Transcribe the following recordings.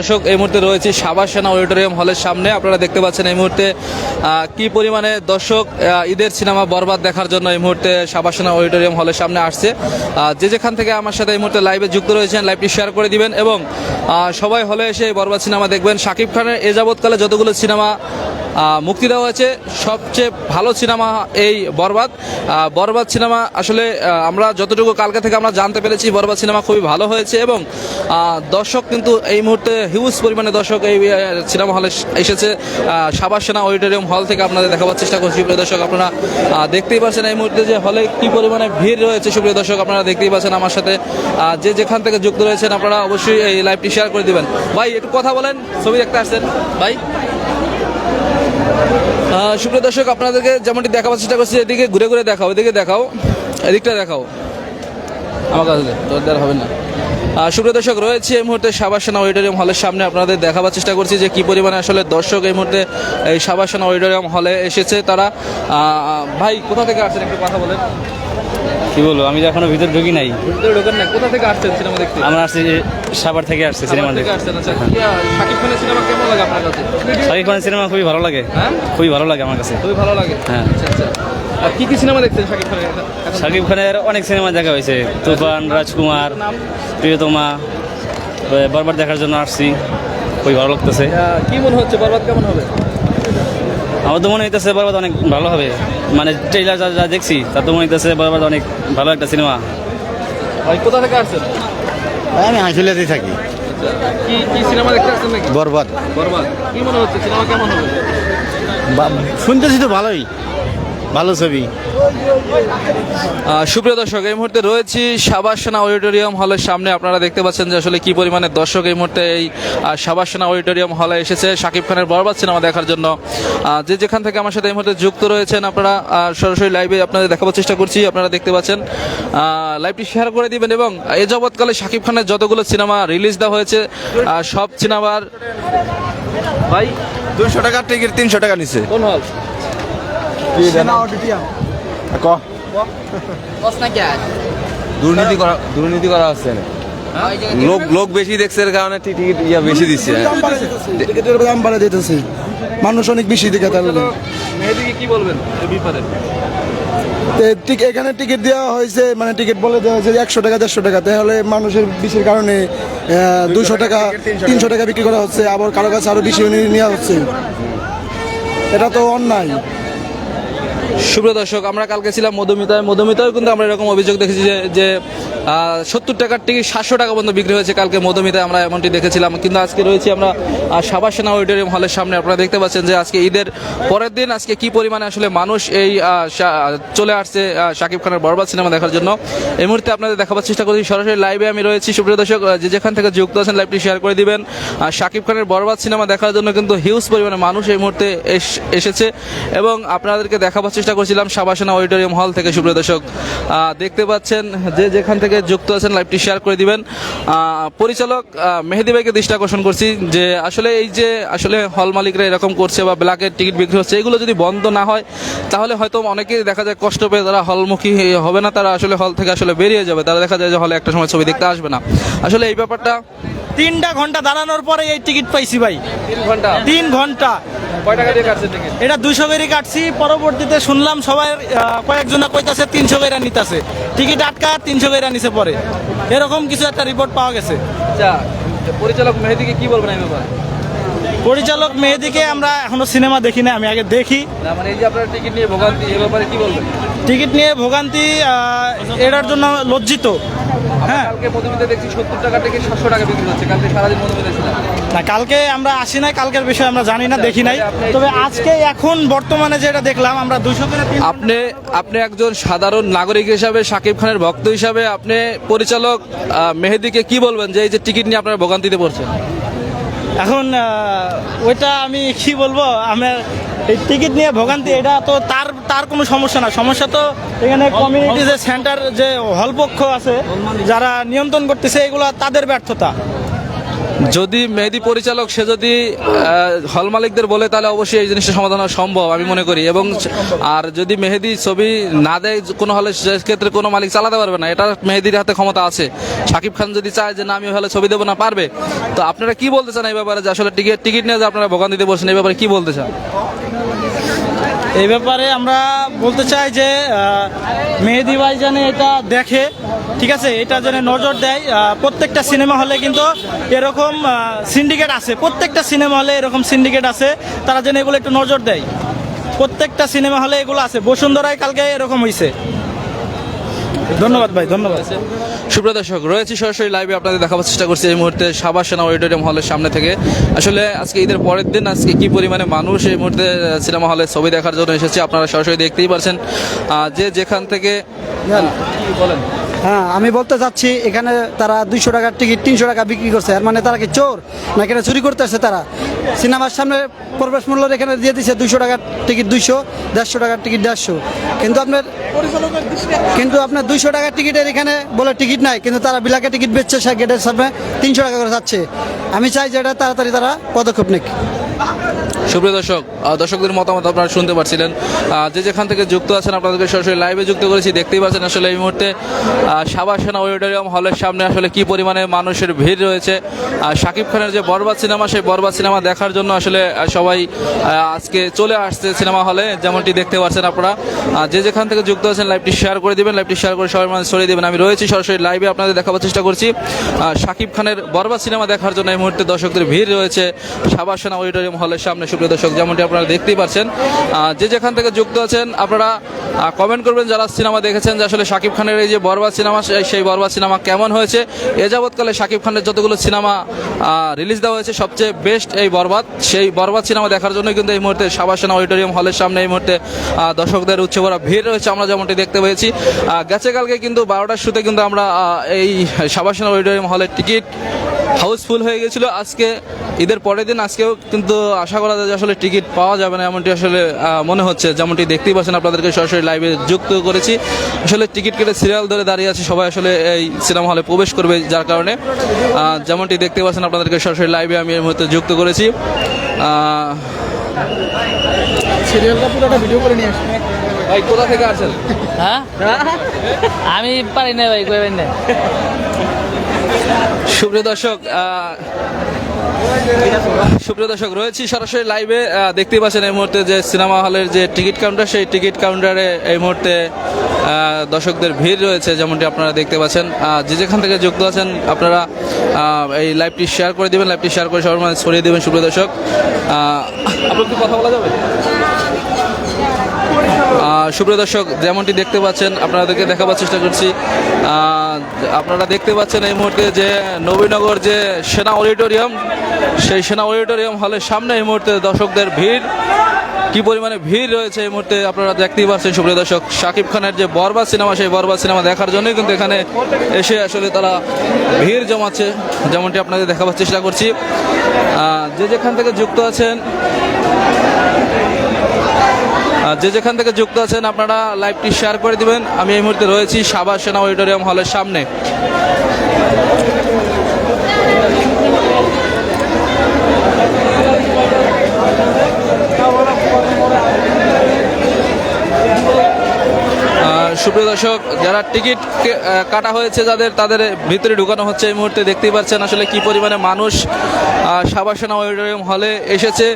দর্শক, এই মুহূর্তে রয়েছে সাবাসেনা অডিটোরিয়াম হলের সামনে। আপনারা দেখতে পাচ্ছেন এই মুহূর্তে কি পরিমাণে দর্শক ঈদের সিনেমা বরবাদ দেখার জন্য এই মুহূর্তে সাবাসেনা অডিটোরিয়াম হলের সামনে আসছে। যে যেখান থেকে আমার সাথে এই মুহূর্তে লাইভে যুক্ত রয়েছেন লাইভটি শেয়ার করে দিবেন এবং সবাই হলে এসে বরবাদ সিনেমা দেখবেন। শাকিব খানের এ যাবৎকালে যতগুলো সিনেমা মুক্তি দেওয়া হয়েছে। সবচেয়ে ভালো সিনেমা এই বরবাদ। বরবাদ সিনেমা আসলে আমরা যতটুকু কালকে থেকে আমরা জানতে পেরেছি, বরবাদ সিনেমা খুবই ভালো হয়েছে এবং দর্শক কিন্তু এই মুহূর্তে হিউজ পরিমাণে দর্শক এই সিনেমা হলে এসেছে। সাবাস সেনা অডিটোরিয়াম হল থেকে আপনাদের দেখাবার চেষ্টা করছি। প্রিয় দর্শক, আপনারা দেখতেই পাচ্ছেন এই মুহূর্তে যে হলে কি পরিমাণে ভিড় রয়েছে। সুপ্রিয় দর্শক, আপনারা দেখতেই পাচ্ছেন আমার সাথে যে যেখান থেকে যুক্ত রয়েছেন, আপনারা অবশ্যই এই লাইভটি শেয়ার করে দিবেন। ভাই, একটু কথা বলেন। ছবি দেখতে আসছেন। ভাই। সুপ্রিয় দর্শক আপনাদেরকে যেমনটি দেখাবার চেষ্টা করছি এদিকে ঘুরে ঘুরে দেখাও এদিকে দেখাও এদিকটা দেখাও। আমার কাছে দে, তোর হবে না। সুপ্রিয় দর্শক রয়েছে এই মুহূর্তে সাবাসনা অডিটোরিয়াম হলের সামনে। আপনাদের দেখাবার চেষ্টা করছি যে কী পরিমাণে আসলে দর্শক এই মুহূর্তে এই সাবাসনা অডিটোরিয়াম হলে এসেছে। তারা ভাই কোথা থেকে আসছেন একটু কথা বলেন। কি বলব আমি তো এখনও ভিতরে ঢুকি নাই। ভিতরে ঢোকেন না কোথা থেকে আসছেন সিনেমা দেখতে? আমরা আসছি যে সাভার থেকে আসছি সিনেমা দেখতে। আসছেন আচ্ছা। শাকিব খানের সিনেমা কেমন লাগে আপনার কাছে? শাকিব খানের সিনেমা খুবই ভালো লাগে। হ্যাঁ? খুবই ভালো লাগে আমার কাছে। খুবই ভালো লাগে? হ্যাঁ। আচ্ছা আচ্ছা। আর কি কি সিনেমা দেখছেন শাকিব খানের শাকিব খানের অনেক সিনেমা দেখা হয়েছে। তুফান রাজকুমার? প্রিয়তমা বারবার দেখার জন্য আসছি। খুবই ভালো লাগতেছে। কি মনে হচ্ছে? বারবার কেমন হবে? আমার তো মনে হইতেছে বারবার অনেক ভালো হবে। মানে ট্রেলার যা যা দেখছি তার তো মনে হইতেছে বরবাদ অনেক ভালো একটা সিনেমা ভাই কোথা থেকে আসছেন? আমি হাসিলাতেই থাকি। কি কি সিনেমা দেখতে আসছেন নাকি? বরবাদ। বরবাদ। কি মনে হচ্ছে সিনেমা কেমন হবে? বা- শুনতেছি তো ভালোই। ভালো ছবি। সুপ্রিয় দর্শক এই মুহূর্তে রয়েছি সাবাসনা অডিটোরিয়াম হলের সামনে। আপনারা দেখতে পাচ্ছেন যে আসলে কি পরিমাণে দর্শক এই মুহূর্তে এই সাবাসনা অডিটোরিয়াম হলে এসেছে। শাকিব খানের বরবাদ সিনেমা দেখার জন্য। যে যেখান থেকে আমার সাথে এই মুহূর্তে যুক্ত রয়েছেন আপনারা সরাসরি লাইভে আপনাদের দেখাবার চেষ্টা করছি। আপনারা দেখতে পাচ্ছেন লাইভটি শেয়ার করে দিবেন এবং এ যাবৎকালে শাকিব খানের যতগুলো সিনেমা রিলিজ দেওয়া হয়েছে সব সিনেমার ভাই দুশো টাকার টিকিট তিনশো টাকা নিচ্ছে কোন হল দুর্নীতি করা দুর্নীতি করা হচ্ছে না। লোক লোক বেশি দেখছে এর কারণে টিকিট ইয়া বেশি দিচ্ছে। টিকিটের দাম বাড়া দিতেছে। মানুষ অনেক বেশি দেখে তাহলে মেহেদিকে কি বলবেন এই ব্যাপারে এখানে টিকিট দেওয়া হয়েছে মানে টিকিট বলে দেওয়া হয়েছে একশো টাকা দেড়শো টাকা। তাহলে মানুষের বেশির কারণে দুশো টাকা তিনশো টাকা বিক্রি করা হচ্ছে। আবার কারও কাছে আরও বেশি নেওয়া হচ্ছে। এটা তো অন্যায়। সুপ্রিয় দর্শক আমরা কালকে ছিলাম মধুমিতায়। মধুমিতায় কিন্তু আমরা এরকম অভিযোগ দেখেছি যে যে সত্তর টাকার টিকিট সাতশো টাকা পর্যন্ত বিক্রি হয়েছে কালকে মধুমিতায়। আমরা এমনটি দেখেছিলাম। কিন্তু আজকে রয়েছি আমরা আহ, সাবাসেনা অডিটোরিয়াম হলের সামনে। আপনারা দেখতে পাচ্ছেন যে আজকে ঈদের পরের দিন আজকে কি পরিমাণে আসলে মানুষ এই চলে আসছে শাকিব খানের বরবাদ সিনেমা দেখার জন্য। এই মুহূর্তে আপনাদের দেখাবার চেষ্টা করছি। সরাসরি লাইভে আমি রয়েছি। সুপ্রিয় দর্শক যে যেখান থেকে যুক্ত আছেন লাইভটি শেয়ার করে দিবেন। শাকিব খানের বরবাদ সিনেমা দেখার জন্য কিন্তু হিউজ পরিমাণে মানুষ এই মুহূর্তে এস- এসেছে। এবং আপনাদেরকে দেখাবার চেষ্টা করছিলাম সাবাসনা অডিটোরিয়াম হল থেকে সুপ্রিয় দর্শক। দেখতে পাচ্ছেন যে যেখান থেকে যুক্ত আছেন লাইভটি শেয়ার করে দিবেন। পরিচালক মেহেদি ভাইকে দৃষ্টি আকর্ষণ করছি যে আসলে এই যে আসলে হল মালিকরা এরকম করছে বা ব্ল্যাকের টিকিট বিক্রি হচ্ছে এগুলো যদি বন্ধ না হয় তাহলে হয়তো অনেকেই দেখা যায় কষ্ট পেয়ে তারা হলমুখী হবে না তারা আসলে হল থেকে আসলে বেরিয়ে যাবে। তারা দেখা যায় যে হলে একটা সময় ছবি দেখতে আসবে না। আসলে এই ব্যাপারটা তিনটা ঘণ্টা দাঁড়ানোর পরে এই টিকিট পাইছি ভাই। তিন ঘণ্টা? তিন ঘণ্টা। কয় টাকা দিয়ে কাটছে টিকিট? এটা দুইশো করে কাটছি পরবর্তীতে শুনলাম সবাই কয়েকজনা কইতাছে তিনশো করে নিতেছে। টিকিট আটকা তিনশো করে নিছে পরে। এরকম কিছু একটা রিপোর্ট পাওয়া গেছে। আচ্ছা পরিচালক মেহেদিকে কি বলবেন এই ব্যাপারে? পরিচালক মেহেদিকে আমরা এখনও সিনেমা দেখি না আমি আগে দেখি। মানে এই যে আপনার টিকিট নিয়ে ভোগান্তি এই ব্যাপারে কি বলবেন? টিকিট নিয়ে ভোগান্তি এটার জন্য লজ্জিত। হ্যাঁ। কালকে মধুমিতে দেখছি সত্তর টাকা থেকে সাতশো টাকা বিক্রি হচ্ছে। কালকে সারাদিন মধুমিতে ছিলাম। না কালকে আমরা আসি নাই কালকের বিষয়ে আমরা জানি না দেখি নাই। তবে আজকে এখন বর্তমানে যেটা দেখলাম আমরা দুইশো করে আপনি আপনি একজন সাধারণ নাগরিক হিসাবে শাকিব খানের ভক্ত হিসাবে আপনি পরিচালক মেহেদিকে কি বলবেন যে এই যে টিকিট নিয়ে আপনারা ভোগান্তিতে পড়ছেন? এখন ওইটা আমি কি বলব আমার এই টিকিট নিয়ে ভোগান্তি এটা তো তার তার কোনো সমস্যা না। সমস্যা তো এখানে কমিউনিটি যে সেন্টার যে হলপক্ষ আছে যারা নিয়ন্ত্রণ করতেছে এগুলো তাদের ব্যর্থতা। যদি মেহেদি পরিচালক, সে যদি হল মালিকদের বলে, তাহলে অবশ্যই এই জিনিসটা সমাধান হওয়া সম্ভব, আমি মনে করি। এবং আর যদি মেহেদি ছবি না দেয়, কোনো হলে ক্ষেত্রে কোনো মালিক চালাতে পারবে না। এটা মেহেদির হাতে ক্ষমতা আছে। শাকিব খান যদি চায় যে, না, আমি হলে ছবি দেবো না, পারবে? তো আপনারা কি বলতে চান এই ব্যাপারে? যে আসলে টিকিট টিকিট নিয়ে যে আপনারা ভোগান দিতে বলছেন এই ব্যাপারে কি বলতে চান? এই ব্যাপারে আমরা বলতে চাই যে মেহেদি ভাই যেন এটা দেখে, ঠিক আছে? এটা যেন নজর দেয়। প্রত্যেকটা সিনেমা হলে কিন্তু এরকম সিন্ডিকেট আছে। প্রত্যেকটা সিনেমা হলে এরকম সিন্ডিকেট আছে। তারা যেন এগুলো একটু নজর দেয়। প্রত্যেকটা সিনেমা হলে এগুলো আছে। বসুন্ধরায় কালকে এরকম হয়েছে ধন্যবাদ ভাই ধন্যবাদ। সুপ্রিয় দর্শক রয়েছে সরাসরি লাইভে আপনাদের দেখাবার চেষ্টা করছি এই মুহূর্তে সাবাস সেনা অডিটোরিয়াম হলের সামনে থেকে। আসলে আজকে ঈদের পরের দিন আজকে কি পরিমাণে মানুষ এই মুহূর্তে সিনেমা হলে ছবি দেখার জন্য এসেছে আপনারা সরাসরি দেখতেই পারছেন। যে যেখান থেকে কি বলেন? হ্যাঁ আমি বলতে চাচ্ছি এখানে তারা দুইশো টাকার টিকিট তিনশো টাকা বিক্রি করছে। আর মানে তারা কি চোর? না এখানে চুরি করতে আসছে তারা? সিনেমার সামনে প্রবেশ মূল্য এখানে দিয়ে দিচ্ছে দুইশো টাকার টিকিট দুইশো দেড়শো টাকার টিকিট দেড়শো। কিন্তু আপনার কিন্তু আপনার দুইশো টাকার টিকিটের এখানে বলে টিকিট নাই কিন্তু তারা বিলাকে টিকিট বেচছে সে গেটের সামনে তিনশো টাকা করে যাচ্ছে। আমি চাই যে এটা তাড়াতাড়ি তারা পদক্ষেপ নিক। সুপ্রিয় দর্শক দর্শকদের মতামত আপনারা শুনতে পারছিলেন। যে যেখান থেকে যুক্ত আছেন আপনাদেরকে সরাসরি লাইভে যুক্ত করেছি দেখতেই পাচ্ছেন আসলে এই মুহূর্তে সাবা সেনা অডিটোরিয়াম হলের সামনে আসলে কি পরিমাণে মানুষের ভিড় রয়েছে? শাকিব খানের যে বরবাদ সিনেমা, সেই বরবাদ সিনেমা দেখার জন্য আসলে সবাই আজকে চলে আসছে সিনেমা হলে, যেমনটি দেখতে পাচ্ছেন আপনারা। যে যেখান থেকে যুক্ত আছেন, লাইভটি শেয়ার করে দিবেন, লাইভটি শেয়ার করে সবাই মানে ছড়িয়ে দেবেন। আমি রয়েছি সরাসরি লাইভে, আপনাদের দেখাবার চেষ্টা করছি। শাকিব খানের বরবাদ সিনেমা দেখার জন্য এই মুহূর্তে দর্শকদের ভিড় রয়েছে সাবা সেনা অডিটোরিয়াম হলের সামনে। সুপ্রিয় দর্শক, যেমনটি আপনারা দেখতেই পাচ্ছেন যে যেখান থেকে যুক্ত আছেন, আপনারা কমেন্ট করবেন যারা সিনেমা দেখেছেন যে আসলে শাকিব খানের এই যে বরবাদ সিনেমা, সেই- বরবাদ সিনেমা কেমন হয়েছে? এ যাবৎকালে শাকিব খানের যতগুলো সিনেমা রিলিজ দেওয়া হয়েছে, সবচেয়ে বেস্ট এই বরবাদ। সেই বরবাদ সিনেমা দেখার জন্য কিন্তু এই মুহূর্তে সাবাসেনা অডিটোরিয়াম হলের সামনে এই মুহূর্তে দর্শকদের উচ্ছে ভরা ভিড় রয়েছে, আমরা যেমনটি দেখতে পেয়েছি। গেছে কালকে কিন্তু বারোটার শুতে কিন্তু আমরা এই এই সাবাসেনা অডিটোরিয়াম হলের টিকিট হাউসফুল হয়ে গেছিল। আজকে ঈদের পরের দিন আজকেও কিন্তু আশা করা যায় যে আসলে টিকিট পাওয়া যাবে না এমনটি আসলে মনে হচ্ছে। যেমনটি দেখতেই পাচ্ছেন আপনাদেরকে সরাসরি লাইভে যুক্ত করেছি। আসলে টিকিট কেটে সিরিয়াল ধরে দাঁড়িয়ে আছে সবাই আসলে এই সিনেমা হলে প্রবেশ করবে যার কারণে। যেমনটি দেখতে পাচ্ছেন আপনাদেরকে সরাসরি লাইভে আমি এই মুহূর্তে যুক্ত করেছি। ভাই কোথা থেকে আসেন? হ্যাঁ? আমি পারি না ভাই কইবেন না। সুপ্রিয় দর্শক সুপ্রিয় দর্শক রয়েছি সরাসরি লাইভে আহ, দেখতেই পাচ্ছেন এই মুহূর্তে যে সিনেমা হলের যে টিকিট কাউন্টার সেই টিকিট কাউন্টারে এই মুহূর্তে দর্শকদের ভিড় রয়েছে যেমনটি আপনারা দেখতে পাচ্ছেন। যে যেখান থেকে যুক্ত আছেন আপনারা এই লাইভটি শেয়ার করে দেবেন লাইভটি শেয়ার করে সবার মাঝে ছড়িয়ে দেবেন সুপ্রিয় দর্শক। আপনার কি কথা বলা যাবে? সুপ্রিয় দর্শক, যেমনটি দেখতে পাচ্ছেন, আপনাদেরকে দেখাবার চেষ্টা করছি। আপনারা দেখতে পাচ্ছেন এই মুহূর্তে যে নবীনগর যে সেনা অডিটোরিয়াম, সেই সেনা অডিটোরিয়াম হলের সামনে এই মুহূর্তে দর্শকদের ভিড়। কি পরিমাণে ভিড় রয়েছে এই মুহূর্তে আপনারা দেখতেই পাচ্ছেন, সুপ্রিয় দর্শক। শাকিব খানের যে বরবাদ সিনেমা, সেই বরবাদ সিনেমা দেখার জন্যই কিন্তু এখানে এসে আসলে তারা ভিড় জমাচ্ছে, যেমনটি আপনাদের দেখাবার চেষ্টা করছি। যে যেখান থেকে যুক্ত আছেন যে যেখান থেকে যুক্ত আছেন, আপনারা লাইভটি শেয়ার করে দিবেন। আমি এই মুহূর্তে রয়েছি সাবা সেনা অডিটোরিয়াম হলের সামনে। সুপ্রিয় দর্শক যারা টিকিট কাটা হয়েছে যাদের তাদের ভিতরে ঢুকানো হচ্ছে এই মুহূর্তে দেখতেই পাচ্ছেন আসলে কি পরিমাণে মানুষ আহ, সাবা সেনা অডিটোরিয়াম হলে এসেছে।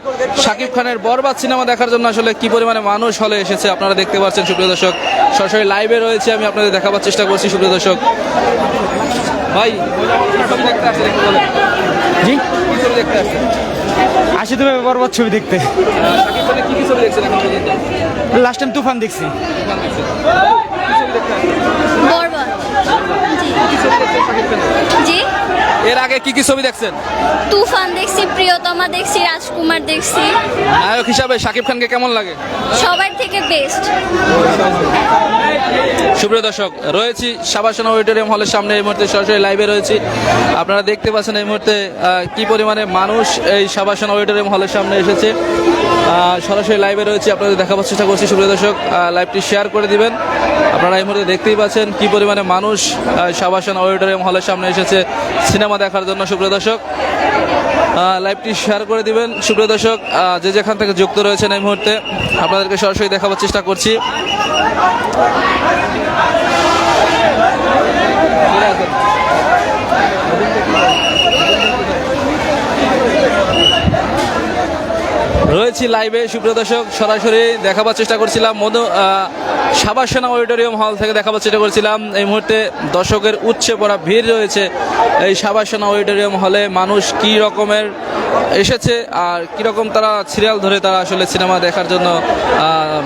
শাকিব খানের বরবাদ সিনেমা দেখার জন্য আসলে কি পরিমাণে মানুষ হলে এসেছে আপনারা দেখতে পাচ্ছেন সুপ্রিয় দর্শক। সরাসরি লাইভে রয়েছে আমি আপনাদের দেখাবার চেষ্টা করছি সুপ্রিয় দর্শক। ভাই দেখতে বলেন। জি। দেখতে আসি তুমি বরবাদ ছবি দেখতে। লাস্ট টাইম তুফান দেখছি। বরবাদ। খানের? জি। এর আগে কি কি ছবি দেখছেন? তুফান দেখছি প্রিয়তমা দেখছি রাজকুমার দেখছি। নায়ক হিসাবে শাকিব খানকে কেমন লাগে? সবার থেকে বেস্ট সুপ্রিয় দর্শক রয়েছি সাবাসনা অডিটোরিয়াম হলের সামনে এই মুহূর্তে সরাসরি লাইভে রয়েছি। আপনারা দেখতে পাচ্ছেন এই মুহূর্তে কি পরিমাণে মানুষ এই সাবাসনা অডিটোরিয়াম হলের সামনে এসেছে। সরাসরি লাইভে রয়েছে আপনাদের দেখাবার চেষ্টা করছি। সুপ্রিয় দর্শক লাইভটি শেয়ার করে দিবেন। আপনারা এই মুহূর্তে দেখতেই পাচ্ছেন কি পরিমাণে মানুষ সাবাসান অডিটোরিয়াম হলের সামনে এসেছে। সিনেমা দেখার জন্য, সুপ্রিয় দর্শক। লাইভটি শেয়ার করে দিবেন। সুপ্রিয় দর্শক যে যেখান থেকে যুক্ত রয়েছেন এই মুহূর্তে, আপনাদেরকে সরাসরি দেখাবার চেষ্টা করছি। রয়েছি লাইভে সুপ্রিয় দর্শক, সরাসরি দেখাবার চেষ্টা করছিলাম মধু সাবাসেনা অডিটোরিয়াম হল থেকে দেখাবার চেষ্টা করছিলাম। এই মুহূর্তে দর্শকের উচ্ছে পড়া ভিড় রয়েছে এই সাবাসেনা অডিটোরিয়াম হলে মানুষ কি রকমের এসেছে আর কীরকম তারা সিরিয়াল ধরে তারা আসলে সিনেমা দেখার জন্য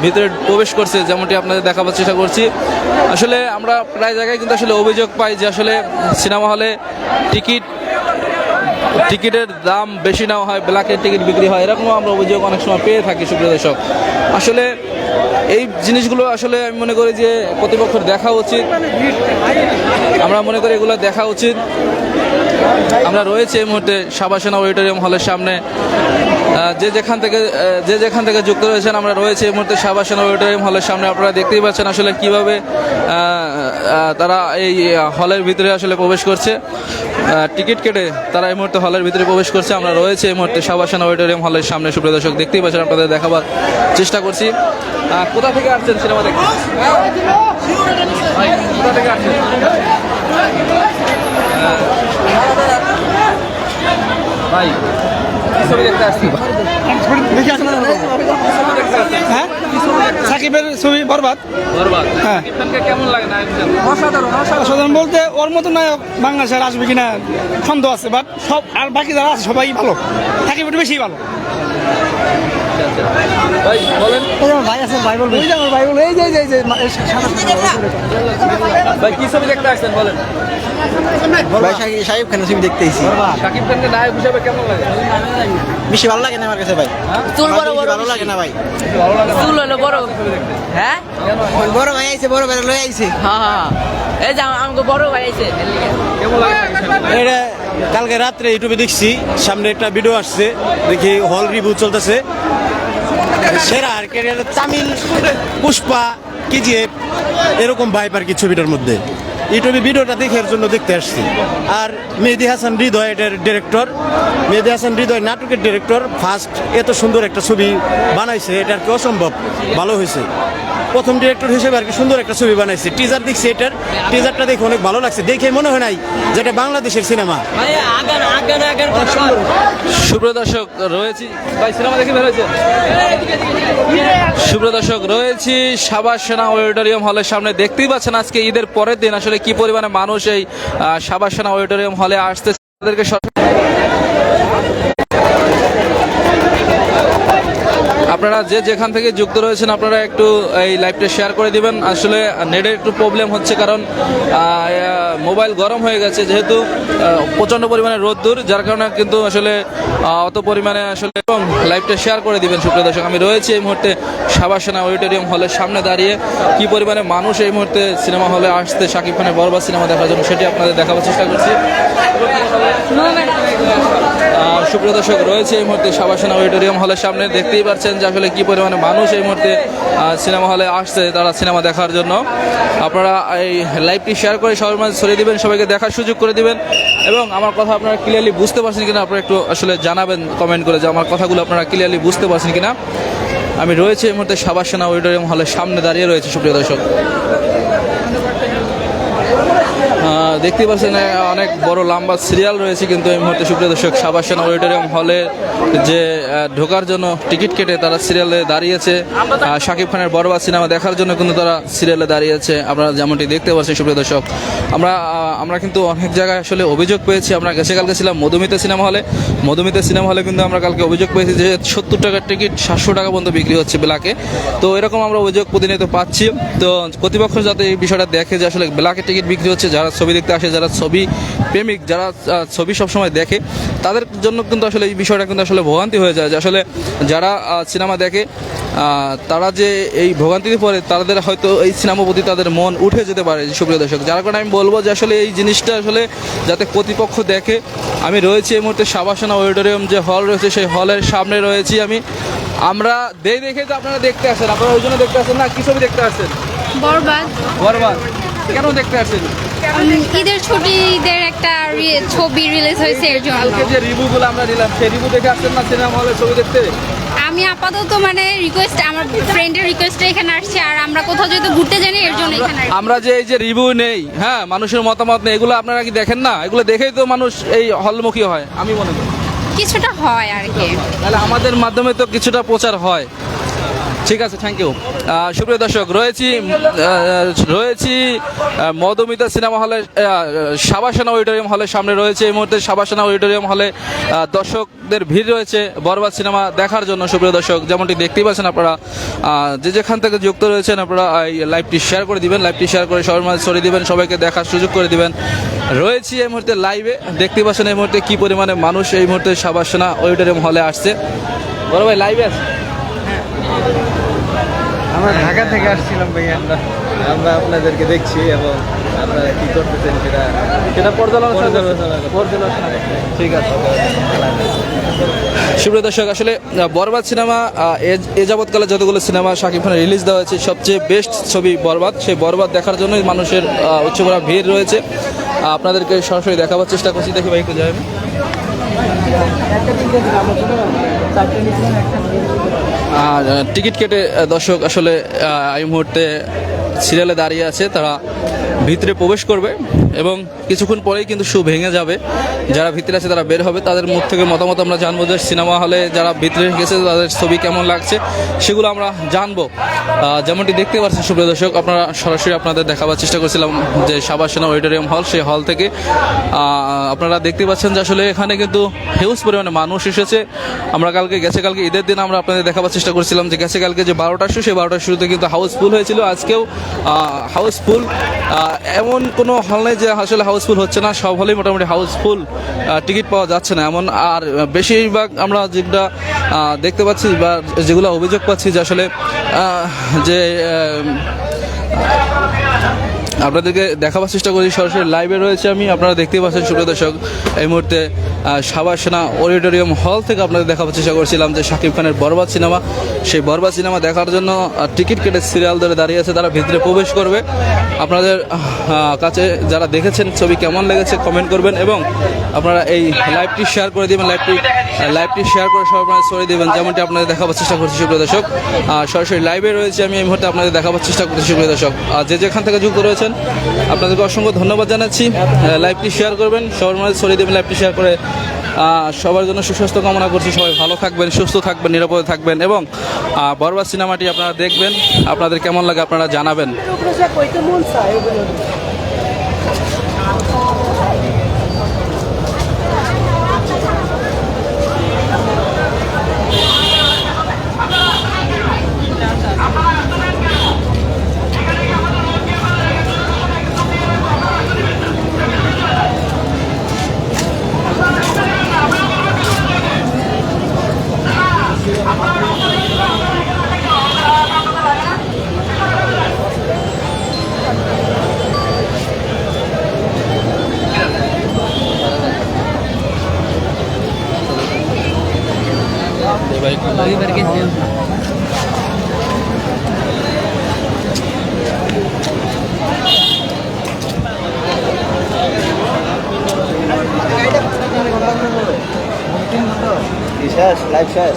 ভিতরে প্রবেশ করছে যেমনটি আপনাদের দেখাবার চেষ্টা করছি। আসলে আমরা প্রায় জায়গায় কিন্তু আসলে অভিযোগ পাই যে আসলে সিনেমা হলে টিকিট টিকিটের দাম বেশি নেওয়া হয়, ব্ল্যাকের টিকিট বিক্রি হয়, এরকমও আমরা অভিযোগ অনেক সময় পেয়ে থাকি, সুপ্রিয় দর্শক। আসলে এই জিনিসগুলো আসলে আমি মনে করি যে কর্তৃপক্ষের দেখা উচিত। আমরা মনে করি এগুলো দেখা উচিত। আমরা রয়েছে এই মুহূর্তে সাবাসেনা অডিটোরিয়াম হলের সামনে। যে যেখান থেকে যে যেখান থেকে যুক্ত রয়েছেন, আমরা রয়েছে এই মুহূর্তে সাবাসেনা অডিটোরিয়াম হলের সামনে। আপনারা দেখতেই পাচ্ছেন আসলে কীভাবে তারা এই হলের ভিতরে আসলে প্রবেশ করছে। টিকিট কেটে তারা এই মুহূর্তে হলের ভিতরে প্রবেশ করছে। আমরা রয়েছে এই মুহূর্তে সাবাসেনা অডিটোরিয়াম হলের সামনে। সুপ্রিয় দর্শক, দেখতেই পাচ্ছেন, আপনাদের দেখাবার চেষ্টা করছি। কোথা থেকে আসছেন সিনেমা দেখতে? কোথা থেকে আসছেন ভাই কি ছবি দেখতে আসছি। হ্যাঁ? সাকিবের ছবি বরবাদ। হ্যাঁ। কেমন লাগে অসাধারণ বলতে ওর মতো নায়ক বাংলাদেশের আসবে কিনা সন্দেহ আছে বাট সব আর বাকি যারা আছে সবাই ভালো। সাকিব একটু বেশি ভালো। ভাই বলেন। ভাই আছে ভাই বলবে। ভাই বলবে এই যে এই যে ভাই কি ছবি দেখতে আসছেন বলেন। ভাই সাহেব খানের ছবি দেখতেইছি শাকিব খানকে নায়ক হিসেবে কেমন লাগে? বেশি ভালো লাগে না আমার কাছে ভাই? চুল বড় বড় ভালো লাগে না ভাই। ভালো চুল হলো বড়। হ্যাঁ? বড় ভাই আইছে বড় ভাই লই আইছে। হ্যাঁ হ্যাঁ এই যে আমাকে বড় ভাই আছে কেমন লাগে এটা কালকে রাত্রে ইউটিউবে দেখছি সামনে একটা ভিডিও আসছে দেখি হল রিভিউ চলতেছে। সেরা আর কি তামিল, পুষ্পা, কেজিএফ, এরকম ভাইব আর কি ছবিটার মধ্যে। ইউটিউবে ভিডিওটা দেখার জন্য দেখতে আসছি। আর মেহেদি হাসান হৃদয় এটার ডিরেক্টর মেহেদি হাসান হৃদয় নাটকের ডিরেক্টর ফার্স্ট এত সুন্দর একটা ছবি বানাইছে, এটা আর কি অসম্ভব। ভালো হয়েছে। প্রথম ডিরেক্টর হিসেবে আর কি সুন্দর একটা ছবি বানাইছে। টিজার দেখছি এটার। টিজারটা দেখে অনেক ভালো লাগছে। দেখে মনে হয় নাই যেটা বাংলাদেশের সিনেমা সুপ্রিয় দর্শক রয়েছি ভাই সিনেমা দেখে বের হয়েছে? সুপ্রিয় দর্শক রয়েছি সাবাস সেনা অডিটোরিয়াম হলের সামনে। দেখতেই পাচ্ছেন আজকে ঈদের পরের দিন আসলে কি পরিমাণে মানুষ এই সাবাস সেনা অডিটোরিয়াম হলে আসতে তাদেরকে আপনারা যে যেখান থেকে যুক্ত রয়েছেন, আপনারা একটু এই লাইভটা শেয়ার করে দিবেন। আসলে নেটের একটু প্রবলেম হচ্ছে কারণ মোবাইল গরম হয়ে গেছে, যেহেতু প্রচণ্ড পরিমাণে রোদ্দুর যার কারণে কিন্তু আসলে অত পরিমাণে আসলে এবং লাইভটা শেয়ার করে দিবেন সুপ্রিয় দর্শক। আমি রয়েছি এই মুহূর্তে সাবাসেনা অডিটোরিয়াম হলের সামনে দাঁড়িয়ে, কি পরিমাণে মানুষ এই মুহূর্তে সিনেমা হলে আসতে শাকিব খানের বরবাদ সিনেমা দেখার জন্য, সেটি আপনাদের দেখাবার চেষ্টা করছি। সুপ্রিয় দর্শক, রয়েছে এই মুহূর্তে সাবাসেনা অডিটোরিয়াম হলের সামনে। দেখতেই পাচ্ছেন যে আসলে কি পরিমাণে মানুষ এই মুহূর্তে সিনেমা হলে আসছে তারা সিনেমা দেখার জন্য। আপনারা এই লাইভটি শেয়ার করে সবার মাঝে ছড়িয়ে দিবেন, সবাইকে দেখার সুযোগ করে দিবেন। এবং আমার কথা আপনারা ক্লিয়ারলি বুঝতে পারছেন কিনা, আপনারা একটু আসলে জানাবেন কমেন্ট করে যে আমার কথাগুলো আপনারা ক্লিয়ারলি বুঝতে পারছেন কিনা। আমি রয়েছে এই মুহূর্তে সাবাসেনা অডিটোরিয়াম হলের সামনে দাঁড়িয়ে রয়েছে, সুপ্রিয় দর্শক। আহ, দেখতেই পাচ্ছেন অনেক বড় লম্বা সিরিয়াল রয়েছে কিন্তু এই মুহূর্তে সুপ্রিয় দর্শক সাবাসেন অডিটোরিয়াম হলে যে ঢোকার জন্য টিকিট কেটে তারা সিরিয়ালে দাঁড়িয়েছে। শাকিব খানের বড়বাদ সিনেমা দেখার জন্য কিন্তু তারা সিরিয়ালে দাঁড়িয়েছে। আপনারা যেমনটি দেখতে পাচ্ছেন সুপ্রিয় দর্শক আমরা আমরা কিন্তু অনেক জায়গায় আসলে অভিযোগ পেয়েছি। আমরা গেছে কালকে ছিলাম মধুমিতা সিনেমা হলে। মধুমিতা সিনেমা হলে কিন্তু আমরা কালকে অভিযোগ পেয়েছি যে সত্তর টাকার টিকিট সাতশো টাকা পর্যন্ত বিক্রি হচ্ছে ব্ল্যাকে। তো এরকম আমরা অভিযোগ প্রতিনিয়ত পাচ্ছি। তো কর্তৃপক্ষ যাতে এই বিষয়টা দেখে যে আসলে ব্ল্যাকে টিকিট বিক্রি হচ্ছে যারা ছবি দেখতে আসে যারা ছবি প্রেমিক যারা ছবি সবসময় দেখে তাদের জন্য কিন্তু আসলে এই বিষয়টা কিন্তু আসলে ভোগান্তি হয়ে যায় যে আসলে যারা সিনেমা দেখে তারা যে এই ভোগান্তিতে পড়ে তাদের হয়তো এই সিনেমা প্রতি তাদের মন উঠে যেতে পারে সুপ্রিয় দর্শক। যার কারণে আমি বলব যে আসলে এই জিনিসটা আসলে যাতে কর্তৃপক্ষ দেখে আমি রয়েছি এই মুহূর্তে সাবাসনা অডিটোরিয়াম যে হল রয়েছে সেই হলের সামনে রয়েছি আমি। আমরা দেই দেখে তো আপনারা দেখতে আসেন আপনারা ওই জন্য দেখতে আসেন না? কি ছবি দেখতে আসেন? বরবাদ। বরবাদ। কেন দেখতে আসেন? ঈদের ছুটিদের একটা ছবি রিলিজ হয়েছে এর জন্য। কালকে যে রিভিউগুলো আমরা নিলাম সেই রিভিউ দেখে আসছেন না সিনেমা হলে ছবি দেখতে? আমি আপাতত মানে রিকোয়েস্ট আমার ফ্রেন্ডের রিকোয়েস্টে এখানে আসছি আর আমরা কোথাও যেহেতু ঘুরতে জানি এর জন্য এখানে আমরা যে এই যে রিভিউ নেই হ্যাঁ মানুষের মতামত নেই এগুলো আপনারা কি দেখেন না? এগুলো দেখেই তো মানুষ এই হলমুখী হয় আমি মনে করি। কিছুটা হয় আর কি। তাহলে আমাদের মাধ্যমে তো কিছুটা প্রচার হয়। ঠিক আছে থ্যাংক ইউ সুপ্রিয় দর্শক, রয়েছি রয়েছি মধুমিতা সিনেমা হলে সাবাসানা অডিটোরিয়াম হলের সামনে রয়েছে। এই মুহূর্তে সাবাসানা অডিটোরিয়াম হলে দর্শকদের ভিড় রয়েছে বরবাদ সিনেমা দেখার জন্য। সুপ্রিয় দর্শক, যেমনটি দেখতেই পাচ্ছেন আপনারা যে যেখান থেকে যুক্ত রয়েছেন আপনারা, এই লাইভটি শেয়ার করে দিবেন লাইভটি শেয়ার করে সবার মাঝে ছড়িয়ে দিবেন, সবাইকে দেখার সুযোগ করে দিবেন। রয়েছি এই মুহূর্তে লাইভে দেখতে পাচ্ছেন এই মুহূর্তে কি পরিমাণে মানুষ এই মুহূর্তে সাবাসানা অডিটোরিয়াম হলে আসছে। বড় ভাই লাইভে আছে? আমরা ঢাকা থেকে আসছিলাম ভাইয়া আমরা আমরা আপনাদেরকে দেখছি এবং আপনারা কি করতেছেন সেটা সেটা পর্যালোচনা পর্যালোচনা পর্যালোচনা ঠিক আছে। সুপ্রিয় দর্শক আসলে বরবাদ সিনেমা এ- যাবৎকালে যতগুলো সিনেমা শাকিব খানের রিলিজ দেওয়া হয়েছে সবচেয়ে বেস্ট ছবি বরবাদ। সেই বরবাদ দেখার জন্যই মানুষের আহ, উচ্চ করা ভিড় রয়েছে। আপনাদেরকে সরাসরি দেখাবার চেষ্টা করছি। দেখি ভাই আর আহ, টিকিট কেটে দর্শক আসলে এই মুহূর্তে সিরিয়ালে দাঁড়িয়ে আছে। তারা ভিতরে প্রবেশ করবে এবং কিছুক্ষণ পরেই কিন্তু শু ভেঙে যাবে। যারা ভিতরে আছে তারা বের হবে। তাদের মুখ থেকে মতামত আমরা জানব যে সিনেমা হলে যারা ভিতরে গেছে তাদের ছবি কেমন লাগছে, সেগুলো আমরা জানব। যেমনটি দেখতে পাচ্ছেন সুপ্রিয় দর্শক, আপনারা সরাসরি আপনাদের দেখাবার চেষ্টা করছিলাম যে সাবাসেনা অডিটোরিয়াম হল, সেই হল থেকে। আপনারা দেখতে পাচ্ছেন যে আসলে এখানে কিন্তু হিউজ পরিমাণে মানুষ এসেছে। আমরা কালকে, গেছে কালকে, ঈদের দিন আমরা আপনাদের দেখাবার চেষ্টা করছিলাম যে গেছে কালকে যে বারোটার শো, সেই বারোটার শুরুতে কিন্তু হাউসফুল হয়েছিল। আজকেও হাউসফুল এমন কোনো হল নেই যে আসলে হাউসফুল হচ্ছে না। সব হলেই মোটামুটি হাউসফুল টিকিট পাওয়া যাচ্ছে না এমন। আর বেশিরভাগ আমরা যেটা দেখতে পাচ্ছি বা যেগুলো অভিযোগ পাচ্ছি যে আসলে যে আপনাদেরকে দেখাবার চেষ্টা করছি সরাসরি লাইভে রয়েছে আমি। আপনারা দেখতেই পাচ্ছেন, সুপ্রিয় দর্শক, এই মুহূর্তে সাবাসেনা অডিটোরিয়াম হল থেকে আপনাদের দেখাবার চেষ্টা করছিলাম যে শাকিব খানের বরবাদ সিনেমা। সেই বরবাদ সিনেমা দেখার জন্য টিকিট কেটে সিরিয়াল ধরে দাঁড়িয়ে আছে। তারা ভিতরে প্রবেশ করবে। আপনাদের কাছে যারা দেখেছেন, ছবি কেমন লেগেছে কমেন্ট করবেন এবং আপনারা এই লাইভটি শেয়ার করে দেবেন। লাইভটি লাইভটি শেয়ার করে সবাই আপনারা ছড়িয়ে দেবেন। যেমনটি আপনাদের দেখাবার চেষ্টা করছি, সুপ্রিয় দর্শক। সরাসরি লাইভে রয়েছে। আমি এই মুহূর্তে আপনাদের দেখাবার চেষ্টা করছি, সুপ্রিয় দর্শক। আর যে যেখান থেকে যুক্ত রয়েছেন আপনাদেরকে অসংখ্য ধন্যবাদ জানাচ্ছি। লাইভটি শেয়ার করবেন। সবার মাঝে ছড়িয়ে দেবেন লাইভটি শেয়ার করে। সবার জন্য সুস্বাস্থ্য কামনা করছি। সবাই ভালো থাকবেন, সুস্থ থাকবেন, নিরাপদে থাকবেন এবং বরবার সিনেমাটি আপনারা দেখবেন। আপনাদের কেমন লাগে আপনারা জানাবেন শেষ লাইভ শেষ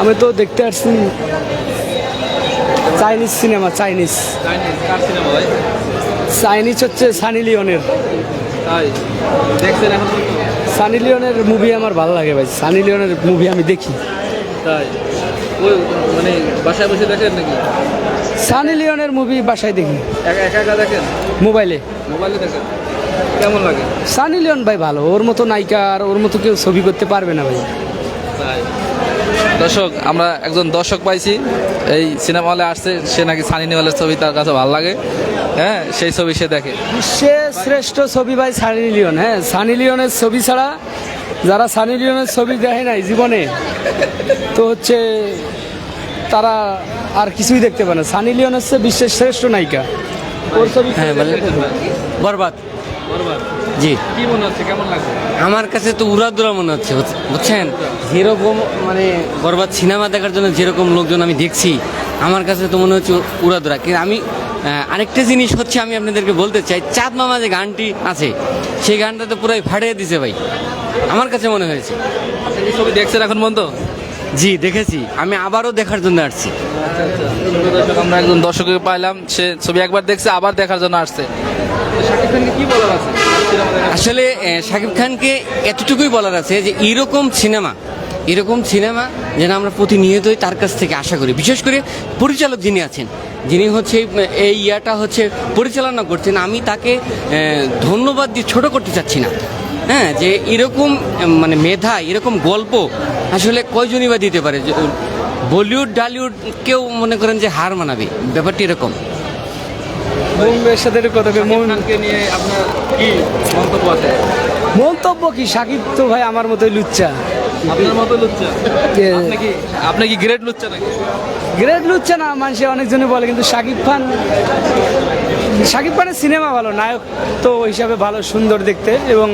আমি তো দেখতে আসছি চাইনিজ সিনেমা চাইনিজ। চাইনিজ হচ্ছে সানি লিওনের। সানি লিওনের মুভি আমার ভালো লাগে ভাই। সানি লিওনের মুভি আমি দেখি। তাই? মানে বাসায় বসে দেখেন নাকি? সানি লিওনের মুভি বাসায় দেখি। একা একা একা দেখেন? মোবাইলে। মোবাইলে দেখেন? কেমন লাগে? সানি লিওন ভাই ভালো। ওর মতো নায়িকা আর ওর মতো কেউ ছবি করতে পারবে না ভাই। তাই। দর্শক আমরা একজন দর্শক পাইছি। এই সিনেমা হলে আসছে সে নাকি সানি নেওয়ালের ছবি তার কাছে ভালো লাগে। হ্যাঁ সেই ছবি সে দেখে। সে শ্রেষ্ঠ ছবি ভাই সানি লিওন হ্যাঁ সানি লিওনের ছবি ছাড়া যারা সানি লিওনের ছবি দেখে নাই জীবনে তো হচ্ছে তারা আর কিছুই দেখতে পায় না। সানি লিওন হচ্ছে বিশ্বের শ্রেষ্ঠ নায়িকা। হ্যাঁ বলেন বরবাদ বরবাদ। জি। কি মনে হচ্ছে? কেমন লাগছে? আমার কাছে তো উড়াদুরা মনে হচ্ছে বুঝছেন? যেরকম মানে বরবাদ সিনেমা দেখার জন্য যেরকম লোকজন আমি দেখছি আমার কাছে তো মনে হচ্ছে উড়াদুরা কিন্তু আমি আরেকটা জিনিস হচ্ছে আমি আপনাদেরকে বলতে চাই চাঁদ মামা যে গানটি আছে সেই গানটা তো পুরাই ফাটিয়ে দিছে ভাই। আমার কাছে মনে হয়েছে। আপনি ছবি দেখছেন এখন পর্যন্ত? জি দেখেছি। আমি আবারও দেখার জন্য আসছি। আমরা একজন দর্শককে পাইলাম সে ছবি একবার দেখছে আবার দেখার জন্য আসছে। শাকিব খানকে কি বলার আছে? আসলে শাকিব খানকে এতটুকুই বলার আছে যে এরকম সিনেমা এরকম সিনেমা যেন আমরা প্রতিনিয়তই তার কাছ থেকে আশা করি। বিশেষ করে পরিচালক যিনি আছেন যিনি হচ্ছে এই ইয়াটা হচ্ছে পরিচালনা করছেন আমি তাকে ধন্যবাদ দিয়ে ছোট করতে চাচ্ছি না। হ্যাঁ যে এরকম মানে মেধা এরকম গল্প আসলে কয়জনই বা দিতে পারে? বলিউড ডালিউড কেউ মনে করেন যে হার মানাবে? ব্যাপারটি এরকম। মুম্বের সাথে কথা নিয়ে আপনার কি মন্তব্য আছে? মন্তব্য কি? সাকিব তো ভাই আমার মতোই লুচ্চা। আপনার মতো লুচ্চা? আপনি কি আপনি কি গ্রেট লুচ্চা নাকি? গ্রেট লুচ্চা না মানুষে অনেকজনে বলে কিন্তু সাকিব খান সাকিব খানের সিনেমা ভালো, নায়ক তো ওই হিসাবে ভালো, সুন্দর দেখতে এবং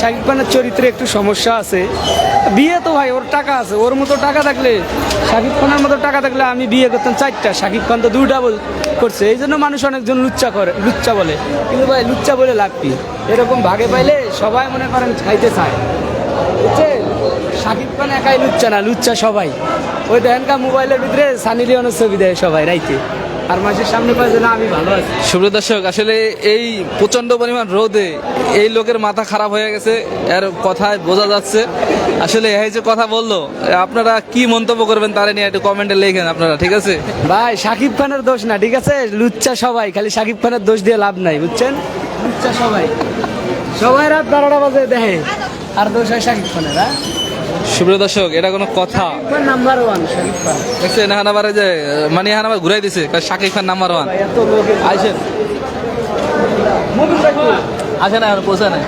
শাকিব খানের চরিত্রে একটু সমস্যা আছে। বিয়ে তো ভাই, ওর টাকা আছে, ওর মতো টাকা থাকলে সাকিব খানের মতো টাকা থাকলে আমি বিয়ে করতাম চারটা, শাকিব খান তো দুইটা করছে, এই জন্য মানুষ অনেকজন লুচ্চা করে, লুচ্চা বলে। কিন্তু ভাই, লুচ্চা বলে লাভ কি? এরকম ভাগে পাইলে সবাই মনে করেন খাইতে চায়। বুঝছেন? সাকিব খান একাই লুচ্চা না, লুচ্চা সবাই। ওই দেখেনকা মোবাইলের ভিতরে সানি লিওনের ছবি দেয় সবাই রাইতে। আর মাসের সামনে পায় যে না আমি ভালো আছি। সুপ্রিয় দর্শক আসলে এই প্রচণ্ড পরিমাণ রোদে এই লোকের মাথা খারাপ হয়ে গেছে এর কথায় বোঝা যাচ্ছে। আসলে এই যে কথা বলল আপনারা কি মন্তব্য করবেন তারা নিয়ে একটু কমেন্টে লেখেন আপনারা ঠিক আছে? ভাই সাকিব খানের দোষ না ঠিক আছে? লুচ্চা সবাই খালি সাকিব খানের দোষ দিয়ে লাভ নাই বুঝছেন? লুচ্চা সবাই। সবাই রাত বারোটা বাজে দেখে আর দোষ হয় সাকিব খানের হ্যাঁ? সুপ্রিয় দর্শক এটা কোনো কথা। দেখছেন এখানে যে মানে এখানে আবার ঘুরাই দিছে শাকিব খান নাম্বার ওয়ান আইসেন। আসে না পৌঁছে নাই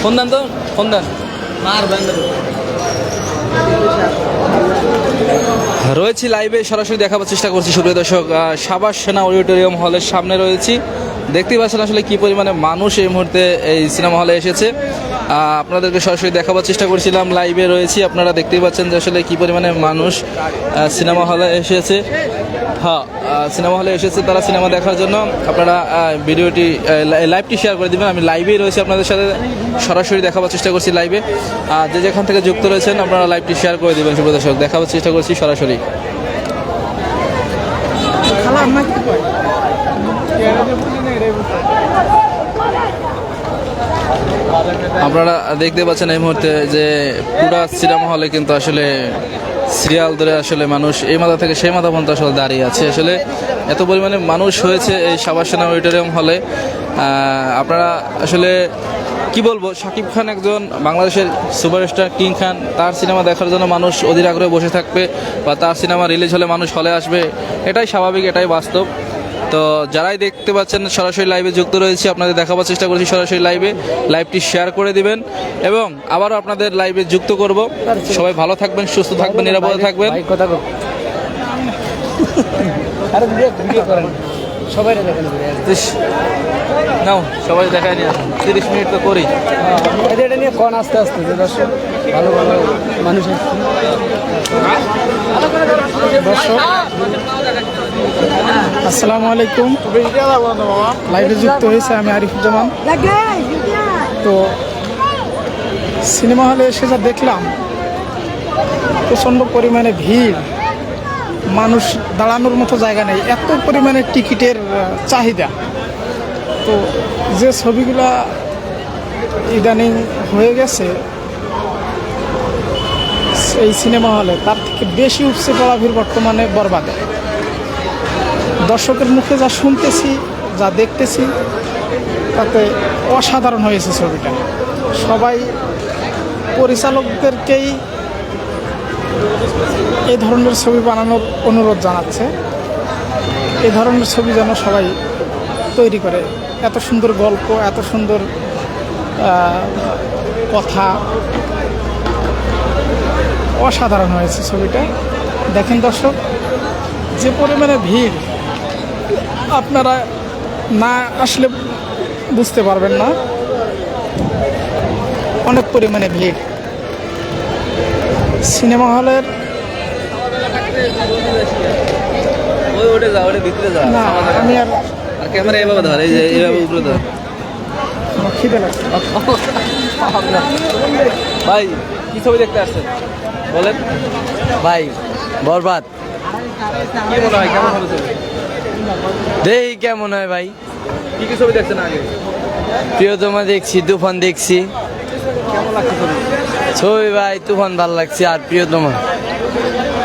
ফোন দেন তো ফোন দেন। মার রয়েছি লাইভে সরাসরি দেখাবার চেষ্টা করছি সুপ্রিয় দর্শক। সাবাস সেনা অডিটোরিয়াম হলের সামনে রয়েছি। দেখতেই পাচ্ছেন আসলে কি পরিমাণে মানুষ এই মুহূর্তে এই সিনেমা হলে এসেছে। আপনাদেরকে সরাসরি দেখাবার চেষ্টা করছিলাম লাইভে রয়েছি। আপনারা দেখতেই পাচ্ছেন যে আসলে কী পরিমাণে মানুষ সিনেমা হলে এসেছে। হ্যাঁ সিনেমা হলে এসেছে তারা সিনেমা দেখার জন্য। আপনারা ভিডিওটি লাইভটি শেয়ার করে দিবেন। আমি লাইভেই রয়েছি আপনাদের সাথে। সরাসরি দেখাবার চেষ্টা করছি লাইভে আর যে যেখান থেকে যুক্ত রয়েছেন, আপনারা লাইভটি শেয়ার করে দিবেন সুপ্রিয় দর্শক। দেখাবার চেষ্টা করছি সরাসরি। আপনারা দেখতে পাচ্ছেন এই মুহূর্তে যে পুরা সিনেমা হলে কিন্তু আসলে সিরিয়াল ধরে আসলে মানুষ এই মাথা থেকে সেই মাথা পর্যন্ত আসলে দাঁড়িয়ে আছে। আসলে এত পরিমাণে মানুষ হয়েছে এই সাবাসেনা অডিটোরিয়াম হলে। আপনারা আসলে কি বলব, শাকিব খান একজন বাংলাদেশের সুপারস্টার, কিং খান, তার সিনেমা দেখার জন্য মানুষ অধীর আগ্রহে বসে থাকবে বা তার সিনেমা রিলিজ হলে মানুষ হলে আসবে। এটাই স্বাভাবিক, এটাই বাস্তব। তো যারাই দেখতে পাচ্ছেন সরাসরি লাইভে যুক্ত রয়েছে আপনাদের দেখাবার চেষ্টা করছি সরাসরি লাইভে লাইভটি শেয়ার করে দিবেন এবং আবারও আপনাদের লাইভে যুক্ত করব। সবাই ভালো থাকবেন সুস্থ থাকবেন নিরাপদে থাকবেন। সবাই নাও সবাই দেখায় নিয়ে তিরিশ মিনিট তো করি। এটা এটা নিয়ে কোন আস্তে আস্তে দর্শক ভালো ভালো মানুষ এসছে। দর্শক আসসালামু আলাইকুম। লাইভে যুক্ত হয়েছে আমি আরিফুজ্জামান তো সিনেমা হলে এসে যা দেখলাম, প্রচণ্ড পরিমাণে ভিড়, মানুষ দাঁড়ানোর মতো জায়গা নেই, এত পরিমাণে টিকিটের চাহিদা। তো যে ছবিগুলা ইদানিং হয়ে গেছে এই সিনেমা হলে তার থেকে বেশি উপসে পড়া ভিড় বর্তমানে বরবাদে। দর্শকের মুখে যা শুনতেছি, যা দেখতেছি, তাতে অসাধারণ হয়েছে ছবিটা। সবাই পরিচালকদেরকেই এই ধরনের ছবি বানানোর অনুরোধ জানাচ্ছে। এই ধরনের ছবি যেন সবাই তৈরি করে। এত সুন্দর গল্প, এত সুন্দর কথা। অসাধারণ হয়েছে ছবিটা। দেখেন দর্শক, যে পরিমাণে ভিড় আপনারা না আসলে বুঝতে পারবেন না। অনেক পরিমাণে ভিড়। সিনেমা হলের ওই ওঠে যা ওটা ভিতরে যা না আমি আর আর ক্যামেরা এভাবে ধর এই যে এইভাবে উপরে ধর। খিদে লাগছে। ভাই কি ছবি দেখতে আসছেন? বলেন। ভাই বরবাদ। কি মনে হয় কেমন ছবি? দেই, কেমন হয় ভাই? কি কি ছবি দেখছেন আগে প্রিয়তমা দেখছি, তুফান দেখছি। ছবি ভাই, তুফান ভালো লাগছে, আর প্রিয়তমা।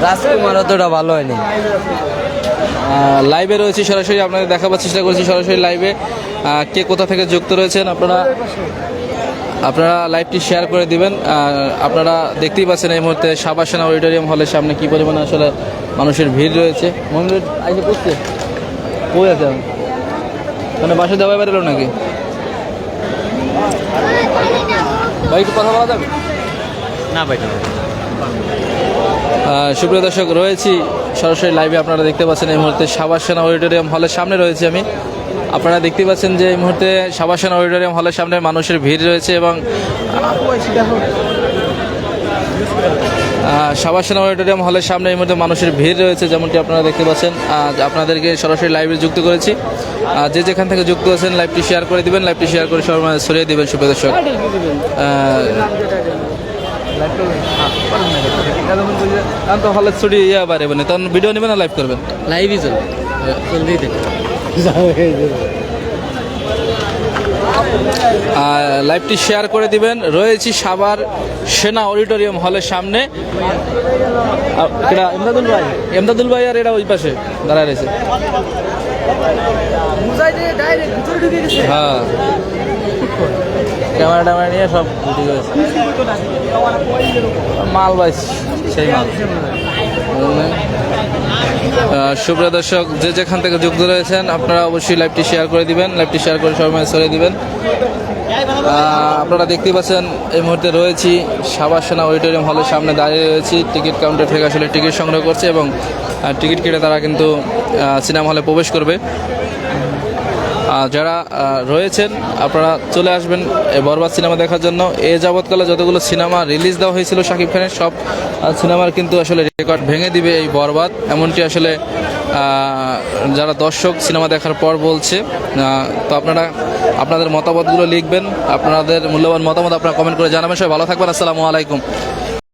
রাজকুমার অতটা ভালো হয়নি। লাইভে রয়েছি সরাসরি, আপনাদের দেখাবার চেষ্টা করছি সরাসরি লাইভে কে কোথা থেকে যুক্ত রয়েছেন আপনারা আপনারা লাইভটি শেয়ার করে দিবেন। আপনারা দেখতেই পাচ্ছেন এই মুহূর্তে সাবাসনা অডিটোরিয়াম হলের সামনে কি পরিমাণে আসলে মানুষের ভিড় রয়েছে। মন্দির আইসে পড়ছে কই আছে মানে বাসে দেওয়া বেরোলো নাকি? ভাই একটু কথা বলা যাবে? না ভাই সুপ্রিয় দর্শক রয়েছি সরাসরি লাইভে আপনারা দেখতে পাচ্ছেন এই মুহূর্তে সাবাসেনা অডিটোরিয়াম হলের সামনে রয়েছে আমি। আপনারা দেখতে পাচ্ছেন যে এই মুহূর্তে সাবাসেনা অডিটোরিয়াম হলের সামনে মানুষের ভিড় রয়েছে এবং আহ, সাবাসেনা অডিটোরিয়াম হলের সামনে এই মুহূর্তে মানুষের ভিড় রয়েছে যেমনটি আপনারা দেখতে পাচ্ছেন। আজ আপনাদেরকে সরাসরি লাইভে যুক্ত করেছি। আর যে যেখান থেকে যুক্ত আছেন লাইভটি শেয়ার করে দিবেন লাইভটি শেয়ার করে সবার মাঝে ছড়িয়ে দেবেন সুপ্রিয় দর্শক। তো হলের ছুটি ইয়ে বারে মানে তখন ভিডিও নেবেন না লাইভ করবেন? লাইভই চলবে। দেখ আর লাইভটি শেয়ার করে দিবেন। রয়েছি সাভার সেনা অডিটোরিয়াম হলের সামনে। এটা এমদাদুল ভাই। এমদাদুল ভাই আর এরা ওই পাশে দাঁড়ায় রয়েছে। হ্যাঁ। ক্যামেরা ট্যামেরা নিয়ে সব উঠে গেছে। মাল ভাই সেই মাল। সুপ্রিয় দর্শক, যে যেখান থেকে যুক্ত রয়েছেন, আপনারা অবশ্যই লাইভটি শেয়ার করে দিবেন লাইভটি শেয়ার করে সবাই ছড়িয়ে দিবেন। আপনারা দেখতে পাচ্ছেন, এই মুহূর্তে রয়েছি সাবাসেনা অডিটোরিয়াম হলের সামনে দাঁড়িয়ে রয়েছি। টিকিট কাউন্টার থেকে আসলে টিকিট সংগ্রহ করছে এবং টিকিট কেটে তারা কিন্তু সিনেমা হলে প্রবেশ করবে। যারা রয়েছেন, আপনারা চলে আসবেন বরবাদ সিনেমা দেখার জন্য। এ যাবৎকালে যতগুলো সিনেমা রিলিজ দেওয়া হয়েছিল শাকিব খানের, সব সিনেমার কিন্তু আসলে রেকর্ড ভেঙে দিবে এই বরবাদ। এমনটি আসলে যারা দর্শক সিনেমা দেখার পর বলছে তো আপনারা, আপনাদের মতামতগুলো লিখবেন। আপনাদের মূল্যবান মতামত আপনারা কমেন্ট করে জানাবেন। সবাই ভালো থাকবেন। আসসালামু আলাইকুম।